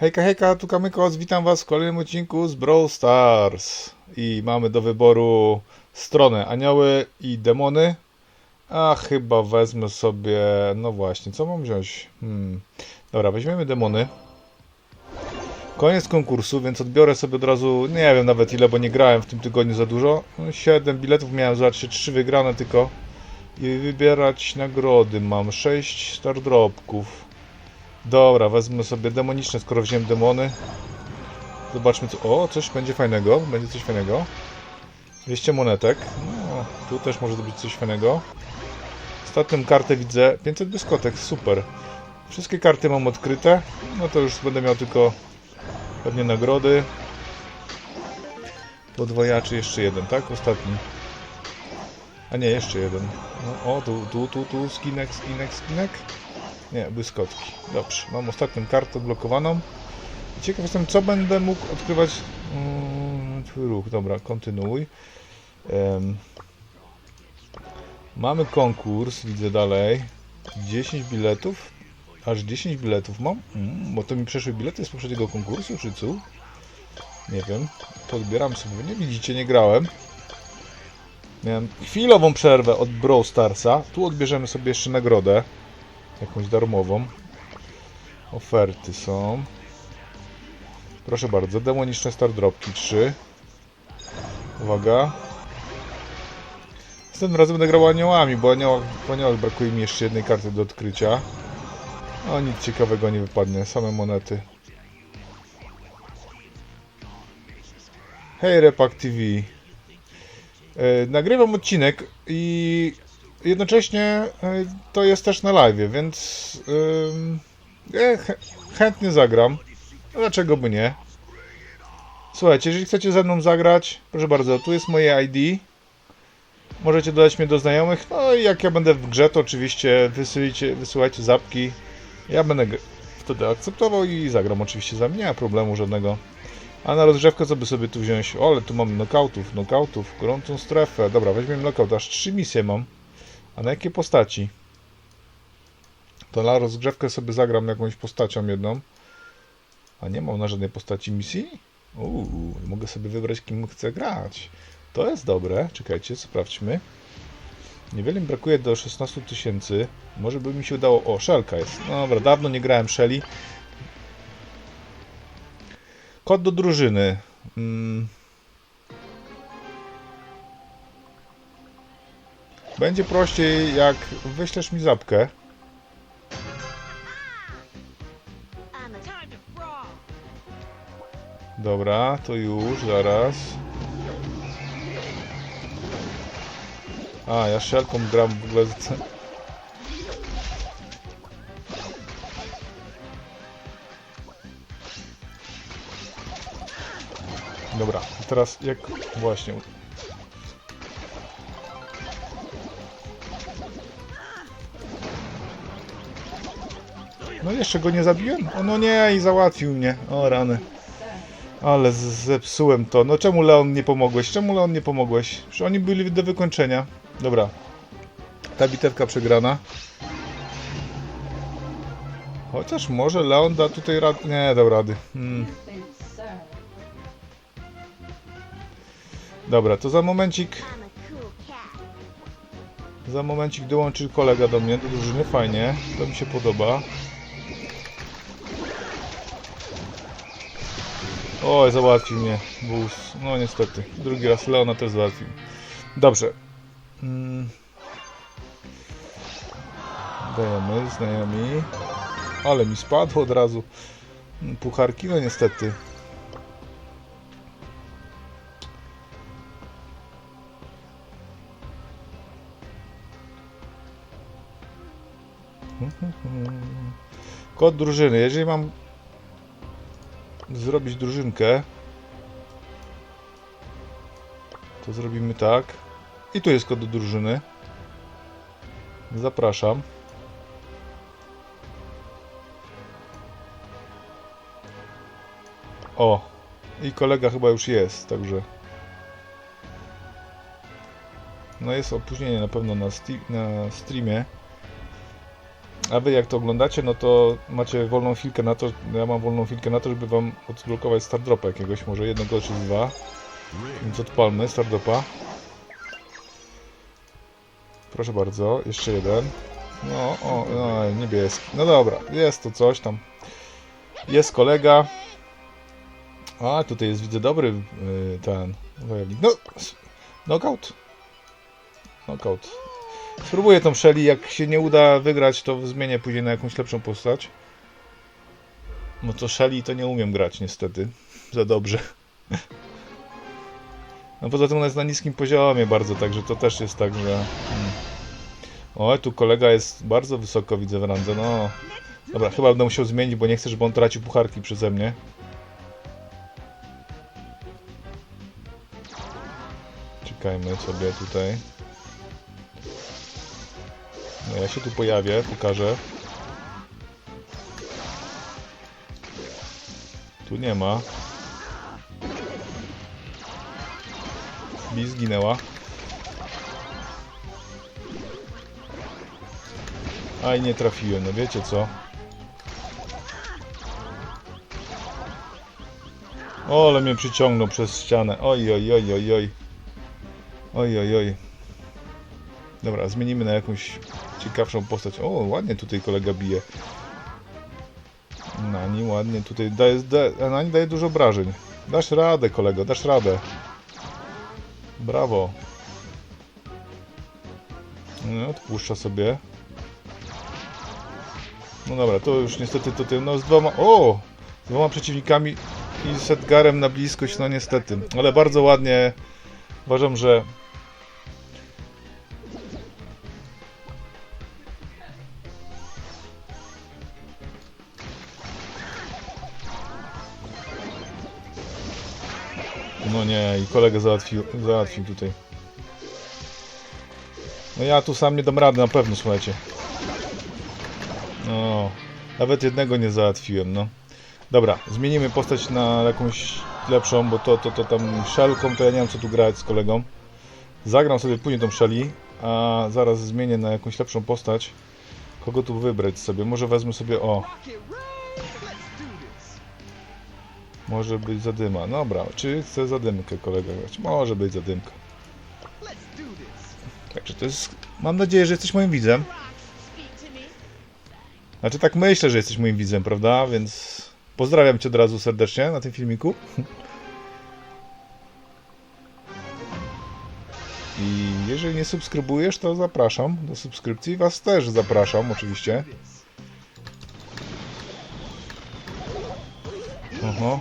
Hejka, hejka, tu Kamykos, witam was w kolejnym odcinku z Brawl Stars. I mamy do wyboru stronę anioły i demony. A chyba wezmę sobie, no właśnie, co mam wziąć? Hmm. Dobra, weźmiemy demony. Koniec konkursu, więc odbiorę sobie od razu, nie wiem nawet ile, bo nie grałem w tym tygodniu za dużo. 7 biletów miałem, zobaczcie, 3 wygrane tylko. I wybierać nagrody mam 6 star dropków. Dobra, wezmę sobie demoniczne, skoro wziąłem demony. Zobaczmy co... O, coś będzie fajnego, będzie coś fajnego. 200 monetek. No, tu też może być coś fajnego. Ostatnią kartę widzę. 500 dyskotek, super. Wszystkie karty mam odkryte. No to już będę miał tylko pewnie nagrody. Podwojaczy jeszcze jeden, tak? Ostatni. A nie, jeszcze jeden. No, o, tu, tu, tu, tu, skinek, skinek, skinek. Nie, błyskotki. Dobrze, mam ostatnią kartę odblokowaną. Ciekaw jestem, co będę mógł odkrywać. Mm, twój ruch, dobra, kontynuuj. Em, mamy konkurs, widzę dalej. 10 biletów. Aż 10 biletów mam? Mm, bo to mi przeszły bilety z poprzedniego konkursu, czy co? Nie wiem. To odbieram sobie. Nie widzicie, nie grałem. Miałem chwilową przerwę od Brawl Starsa. Tu odbierzemy sobie jeszcze nagrodę. Jakąś darmową. Oferty są. Proszę bardzo, demoniczne star dropki 3. Uwaga. Następnym razem będę grał aniołami, bo aniołach, po aniołach brakuje mi jeszcze jednej karty do odkrycia. O, nic ciekawego nie wypadnie, same monety. Hej Repak TV. E, nagrywam odcinek i jednocześnie e, to jest też na live, więc ch chętnie zagram. Dlaczego by nie? Słuchajcie, jeżeli chcecie ze mną zagrać, proszę bardzo, tu jest moje ID. Możecie dodać mnie do znajomych. No i jak ja będę w grze, to oczywiście wysyłajcie, wysyłajcie zapki. Ja będę wtedy akceptował i zagram oczywiście za mnie, nie ma problemu żadnego. A na rozgrzewkę co by sobie tu wziąć? O, ale tu mam knockoutów, knockoutów, gorącą strefę. Dobra, weźmiemy knockout, aż trzy misje mam. A na jakie postaci? To na rozgrzewkę sobie zagram jakąś postacią jedną. A nie mam na żadnej postaci misji? Uuu, mogę sobie wybrać kim chcę grać. To jest dobre. Czekajcie, sprawdźmy. Niewiele mi brakuje do 16 tysięcy. Może by mi się udało... O, Shelka jest. No dobra, dawno nie grałem Shelly. Kod do drużyny. Mm. Będzie prościej, jak wyślesz mi zapkę. Dobra, to już, zaraz. A, ja szelką gram w ogóle. Dobra, teraz jak właśnie. No jeszcze go nie zabiłem? O no nie, i załatwił mnie. O rany. Ale zepsułem to. No czemu Leon nie pomogłeś? Czemu Leon nie pomogłeś? Przecież oni byli do wykończenia. Dobra. Ta bitewka przegrana. Chociaż może Leon da tutaj rad... Nie, dał rady. Hmm. Dobra, to za momencik... Za momencik dołączy kolega do mnie, do drużyny. Fajnie. To mi się podoba. Oj, załatwił mnie wóz. No niestety. Drugi raz Leona też załatwił. Dobrze. Mm. Dajemy, znajomi. Ale mi spadło od razu. Mm, Pucharki, no niestety. Kod drużyny. Jeżeli mam zrobić drużynkę, to zrobimy tak. I tu jest kod do drużyny. Zapraszam. O, i kolega chyba już jest, także. No jest opóźnienie na pewno na, na streamie. A wy jak to oglądacie, no to macie wolną chwilkę na to, ja mam wolną chwilkę na to, żeby wam odblokować Stardropa jakiegoś, może jednego czy dwa. Więc odpalmy Stardropa. Proszę bardzo, jeszcze jeden. No, o, no, niebieski. No dobra, jest to coś tam. Jest kolega. A, tutaj jest, widzę, dobry y, ten. No, knockout. Knockout. Spróbuję tą Shelly, jak się nie uda wygrać, to zmienię później na jakąś lepszą postać. No to Shelly to nie umiem grać niestety. Za dobrze. No poza tym ona jest na niskim poziomie bardzo, także to też jest tak, że... Hmm. O, tu kolega jest bardzo wysoko, widzę w randze, no. Dobra, chyba będę musiał zmienić, bo nie chcę, żeby on tracił pucharki przeze mnie. Czekajmy sobie tutaj. No ja się tu pojawię, pokażę. Tu nie ma. Bi zginęła. Aj, nie trafiłem, no wiecie co? O, ale mnie przyciągnął przez ścianę. Oj, oj, oj, oj, oj. Oj, oj, oj. Dobra, zmienimy na jakąś ciekawszą postać. O, ładnie tutaj kolega bije. Nani ładnie tutaj daje, daje, Nani daje dużo obrażeń. Dasz radę, kolego, dasz radę. Brawo. No, odpuszcza sobie. No dobra, to już niestety tutaj, no z dwoma, o! Z dwoma przeciwnikami i z Edgarem na bliskość, no niestety. Ale bardzo ładnie, uważam, że Kolegę załatwił, załatwił tutaj. No ja tu sam nie dam rady na pewno, słuchajcie. No, nawet jednego nie załatwiłem, no. Dobra, zmienimy postać na jakąś lepszą, bo to, to, to tam szelką, to ja nie wiem co tu grać z kolegą. Zagram sobie później tą szeli, a zaraz zmienię na jakąś lepszą postać. Kogo tu wybrać sobie? Może wezmę sobie, o, Może być zadyma. Dobra, czy chcę zadymkę kolega grać? Może być zadymka. Także to jest... Mam nadzieję, że jesteś moim widzem. Znaczy tak myślę, że jesteś moim widzem, prawda? Więc pozdrawiam cię od razu serdecznie na tym filmiku. I jeżeli nie subskrybujesz, to zapraszam do subskrypcji. Was też zapraszam, oczywiście. Oho.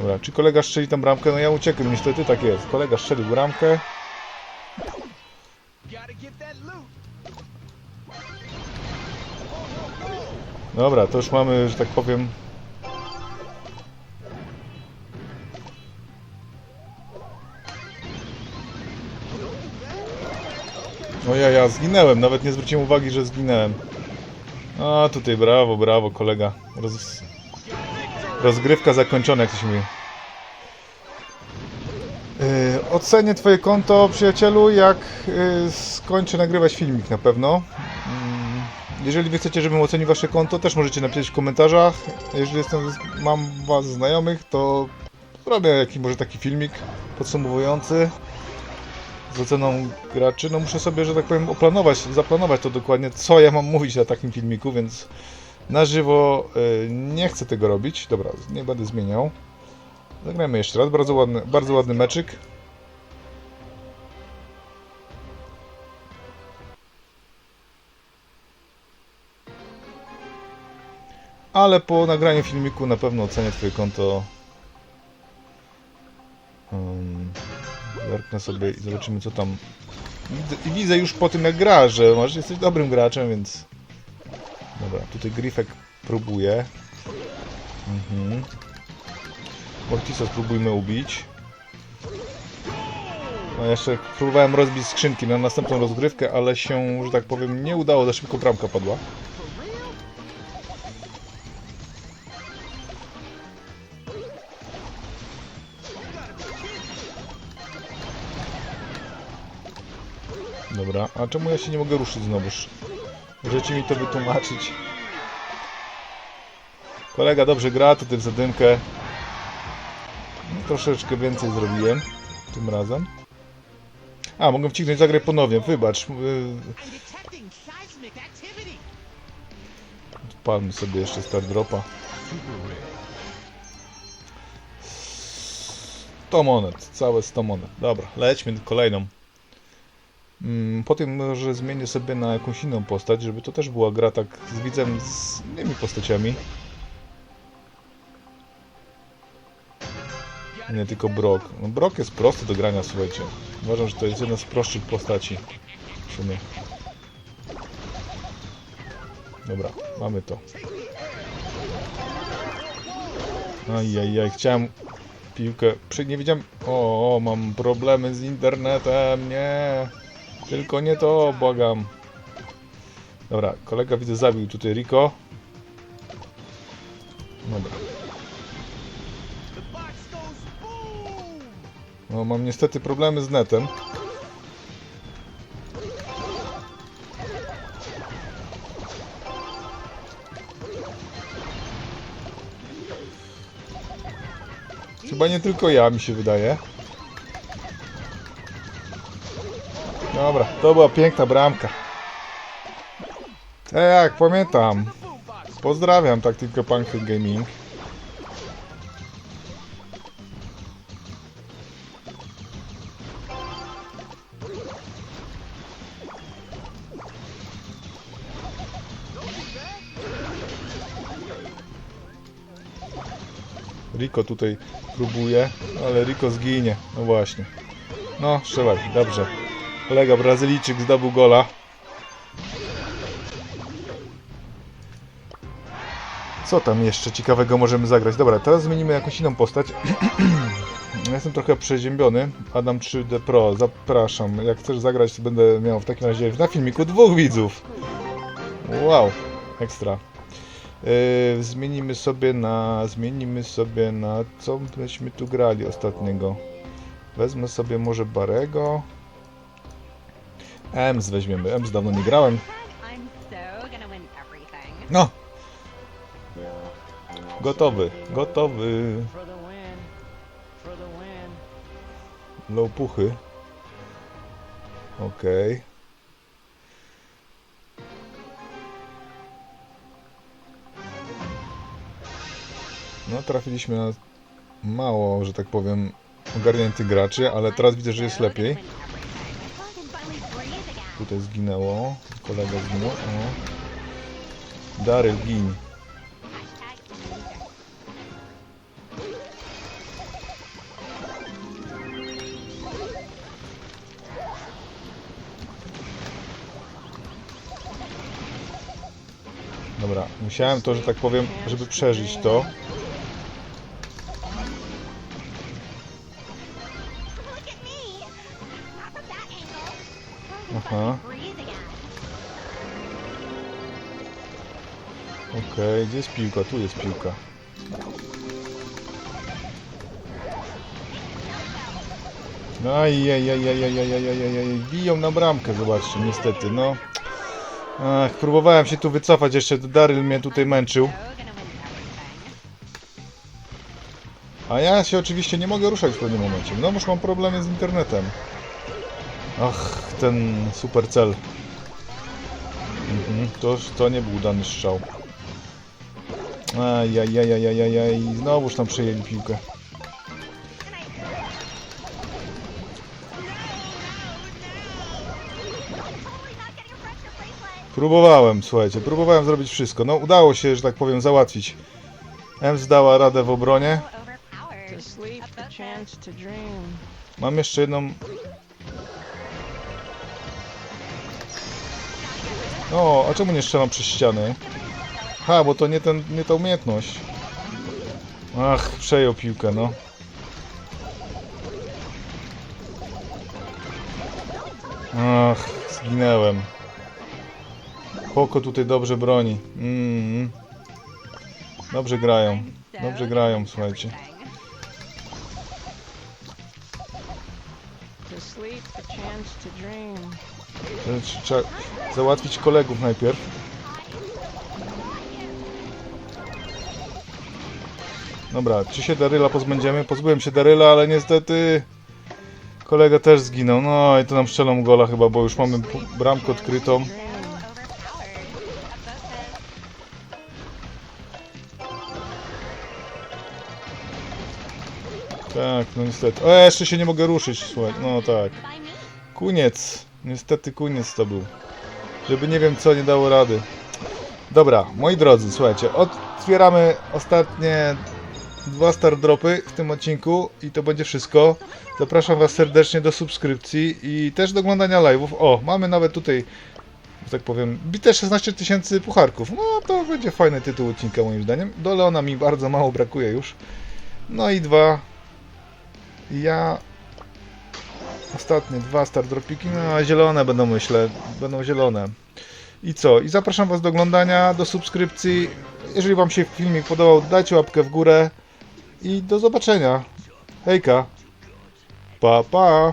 Dobra, czy kolega strzeli tam bramkę? No ja uciekłem, niestety tak jest. Kolega strzelił bramkę. Dobra, to już mamy, że tak powiem... O ja, ja zginęłem, nawet nie zwróciłem uwagi, że zginęłem. A tutaj brawo, brawo kolega. Roz... Rozgrywka zakończona, jak to się mówi. Yy, ocenię twoje konto, przyjacielu, jak yy, skończę nagrywać filmik na pewno. Yy, jeżeli wy chcecie, żebym ocenił wasze konto, też możecie napisać w komentarzach. Jeżeli jestem, mam was znajomych, to robię jakiś może taki filmik podsumowujący z oceną graczy. No muszę sobie, że tak powiem, oplanować, zaplanować to dokładnie, co ja mam mówić na takim filmiku, więc na żywo y, nie chcę tego robić. Dobra, nie będę zmieniał. Zagrajmy jeszcze raz. Bardzo ładny, bardzo ładny meczyk. Ale po nagraniu filmiku na pewno ocenię Twoje konto. Um, sobie i zobaczymy co tam. Widzę, widzę już po tym jak gra, że może jesteś dobrym graczem, więc. Dobra, tutaj Grifek próbuje. Mhm. Mortisa spróbujmy ubić. No jeszcze próbowałem rozbić skrzynki na następną rozgrywkę, ale się, że tak powiem, nie udało. Za szybko bramka padła. Dobra, a czemu ja się nie mogę ruszyć znowuż? Możecie mi to wytłumaczyć? Kolega dobrze gra, tutaj w zadymkę. No, troszeczkę więcej zrobiłem tym razem. A, mogę wcisnąć zagrę ponownie, wybacz. Activity. Palmy sobie jeszcze Star Dropa. 100 monet, całe 100 monet. Dobra, lećmy kolejną. Mm, Po tym może zmienię sobie na jakąś inną postać, żeby to też była gra tak z widzem z innymi postaciami. Nie tylko Brock. No jest prosty do grania, słuchajcie. Uważam, że to jest jedna z prostszych postaci. W sumie. Dobra, mamy to. Ajajaj, chciałem piłkę. Nie wiedziałem. O, o, mam problemy z internetem. Nie. Tylko nie to, błagam. Dobra, kolega widzę zabił tutaj Rico. Dobra. Goes boom. No, mam niestety problemy z netem. Chyba nie tylko ja, mi się wydaje. Dobra, to była piękna bramka. Tak, pamiętam. Pozdrawiam Tactical Punk Gaming. Rico tutaj próbuje, ale Rico zginie. No właśnie. No, strzelaj, dobrze. Kolega Brazylijczyk zdobył gola. Co tam jeszcze ciekawego możemy zagrać? Dobra, teraz zmienimy jakąś inną postać. Ja Jestem trochę przeziębiony. Adam 3D Pro, zapraszam. Jak chcesz zagrać, to będę miał w takim razie na filmiku dwóch widzów. Wow, ekstra. Yy, zmienimy sobie na. Zmienimy sobie na. Co myśmy tu grali ostatniego? Wezmę sobie może Barego. Ems weźmiemy. Ems dawno nie grałem. No! Gotowy, gotowy. For the win. For the win. Low puchy. Okej. No, trafiliśmy na mało, że tak powiem, ogarniętych graczy, ale teraz widzę, że jest lepiej. Tutaj zginęło. Kolega zginął. O. Daryl, gin. Dobra, musiałem to, że tak powiem, żeby przeżyć to. Gdzie jest piłka? Tu jest piłka. Ajajajajajajajajajaj, biją na bramkę, zobaczcie, niestety, no. Ach, próbowałem się tu wycofać jeszcze, Daryl mnie tutaj męczył. A ja się oczywiście nie mogę ruszać w pewnym momencie. No, już mam problemy z internetem. Ach, ten super cel. Mhm, to, to nie był dany strzał. Ajajajajajajaj, znowuż tam przejęli piłkę. Próbowałem, słuchajcie, próbowałem zrobić wszystko. No, udało się, że tak powiem, załatwić. Ems dała radę w obronie. Mam jeszcze jedną. O, a czemu nie strzelam przez ściany? Ha, bo to nie, ten, nie ta umiejętność. Ach, przejął piłkę, no. Ach, zginęłem. Poko tutaj dobrze broni. Mm. Dobrze grają. Dobrze grają, słuchajcie. Trzeba załatwić kolegów najpierw. Dobra, czy się Daryla pozbędziemy? Pozbyłem się Daryla, ale niestety kolega też zginął. No i to nam strzelą gola chyba, bo już mamy bramkę odkrytą. Tak, no niestety. O, jeszcze się nie mogę ruszyć, słuchaj. No tak. Kuniec. Niestety kuniec to był. Żeby nie wiem co, nie dało rady. Dobra, moi drodzy, słuchajcie, otwieramy ostatnie dwa star dropy w tym odcinku i to będzie wszystko. Zapraszam Was serdecznie do subskrypcji i też do oglądania live'ów. O, mamy nawet tutaj, że tak powiem, bite 16 tysięcy pucharków. No to będzie fajny tytuł odcinka moim zdaniem. Do Leona mi bardzo mało brakuje już. No i dwa. Ja Ostatnie dwa star dropiki, no zielone będą myślę, będą zielone. I co? I zapraszam Was do oglądania, do subskrypcji. Jeżeli Wam się filmik podobał, dajcie łapkę w górę i do zobaczenia. Hejka. Pa, pa.